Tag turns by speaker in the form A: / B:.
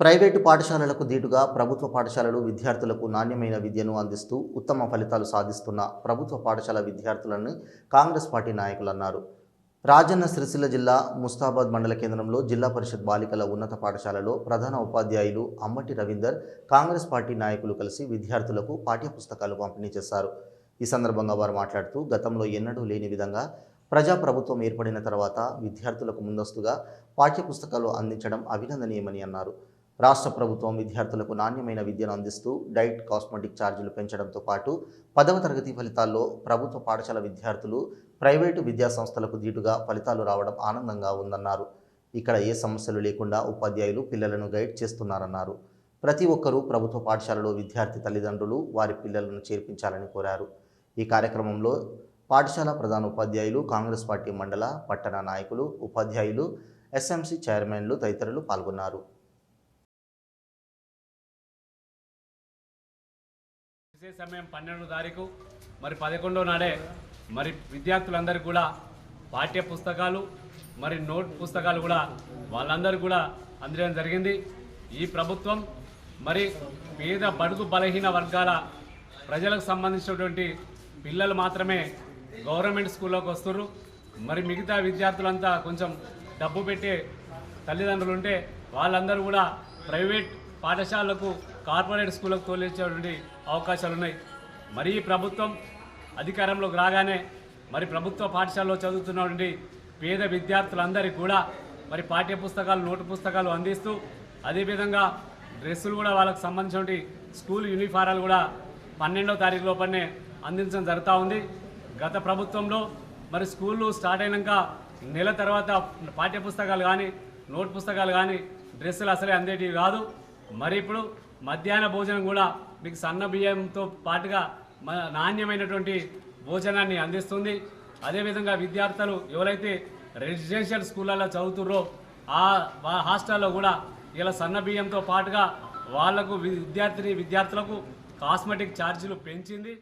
A: Private పాఠశాలలకు దీటుగా ప్రభుత్వ పాఠశాలలు విద్యార్థులకు నాణ్యమైన విద్యను అందిస్తూ ఉత్తమ ఫలితాలు సాధిస్తున్న ప్రభుత్వ పాఠశాల విద్యార్థులను కాంగ్రెస్ పార్టీ నాయకులు అన్నారు. రాజన్న సిరిసిల్ల జిల్లా ముస్తాబాద్ మండల కేంద్రంలో జిల్లా పరిషత్ బాలికల ఉన్నత పాఠశాలలో ప్రధాన ఉపాధ్యాయులు అమ్మటి రవీందర్ కాంగ్రెస్ పార్టీ నాయకులు కలిసి విద్యార్థులకు పాఠ్యపుస్తకాలు పంపిణీ చేశారు. ఈ సందర్భంగా వారు మాట్లాడుతూ గతంలో ఎన్నడూ లేని విధంగా ప్రజాప్రభుత్వం ఏర్పడిన తర్వాత విద్యార్థులకు ముందస్తుగా పాఠ్యపుస్తకాలు అందించడం అభినందనీయమని అన్నారు. రాష్ట్ర ప్రభుత్వం విద్యార్థులకు నాణ్యమైన విద్యను అందిస్తూ డైట్ కాస్మెటిక్ ఛార్జీలు పెంచడంతో పాటు పదవ తరగతి ఫలితాల్లో ప్రభుత్వ పాఠశాల విద్యార్థులు ప్రైవేటు విద్యాసంస్థలకు దీటుగా ఫలితాలు రావడం ఆనందంగా ఉందన్నారు. ఇక్కడ ఏ సమస్యలు లేకుండా ఉపాధ్యాయులు పిల్లలను గైడ్ చేస్తున్నారన్నారు. ప్రతి ఒక్కరూ ప్రభుత్వ పాఠశాలలో విద్యార్థి తల్లిదండ్రులు వారి పిల్లలను చేర్పించాలని కోరారు. ఈ కార్యక్రమంలో పాఠశాల ప్రధాన ఉపాధ్యాయులు కాంగ్రెస్ పార్టీ మండల పట్టణ నాయకులు ఉపాధ్యాయులు ఎస్ఎంసీ చైర్మన్లు తదితరులు పాల్గొన్నారు.
B: ఇదే సమయం పన్నెండు తారీఖు. మరి పదకొండో నాడే మరి విద్యార్థులందరికీ కూడా పాఠ్య పుస్తకాలు మరి నోట్ పుస్తకాలు కూడా వాళ్ళందరూ కూడా అందడం జరిగింది. ఈ ప్రభుత్వం మరి పేద బడుగు బలహీన వర్గాల ప్రజలకు సంబంధించినటువంటి పిల్లలు మాత్రమే గవర్నమెంట్ స్కూల్లోకి వస్తుర్రు. మరి మిగతా విద్యార్థులంతా కొంచెం డబ్బు పెట్టే తల్లిదండ్రులు ఉంటే వాళ్ళందరూ కూడా ప్రైవేట్ పాఠశాలలకు కార్పొరేట్ స్కూళ్ళకు తోలించేటువంటి అవకాశాలు ఉన్నాయి మరి ప్రభుత్వం అధికారంలోకి రాగానే మరి ప్రభుత్వ పాఠశాలలో చదువుతున్నటువంటి పేద విద్యార్థులందరికీ కూడా మరి పాఠ్య పుస్తకాలు నోటు పుస్తకాలు అందిస్తూ అదేవిధంగా డ్రెస్సులు కూడా వాళ్ళకు సంబంధించినటువంటి స్కూల్ యూనిఫారాలు కూడా పన్నెండవ తారీఖు లోపలనే అందించడం జరుగుతూ ఉంది. గత ప్రభుత్వంలో మరి స్కూళ్ళు స్టార్ట్ అయినాక నెల తర్వాత పాఠ్య పుస్తకాలు కానీ నోట్ పుస్తకాలు కానీ డ్రెస్సులు అసలే అందేటివి కాదు. మరి ఇప్పుడు మధ్యాహ్న భోజనం కూడా మీకు సన్న బియ్యంతో పాటుగా నాణ్యమైనటువంటి భోజనాన్ని అందిస్తుంది. అదేవిధంగా విద్యార్థులు ఎవరైతే రెసిడెన్షియల్ స్కూళ్ళల్లో చదువుతుర్రో ఆ హాస్టల్లో కూడా ఇలా సన్న బియ్యంతో పాటుగా వాళ్ళకు విద్యార్థిని విద్యార్థులకు కాస్మెటిక్ ఛార్జీలు పెంచింది.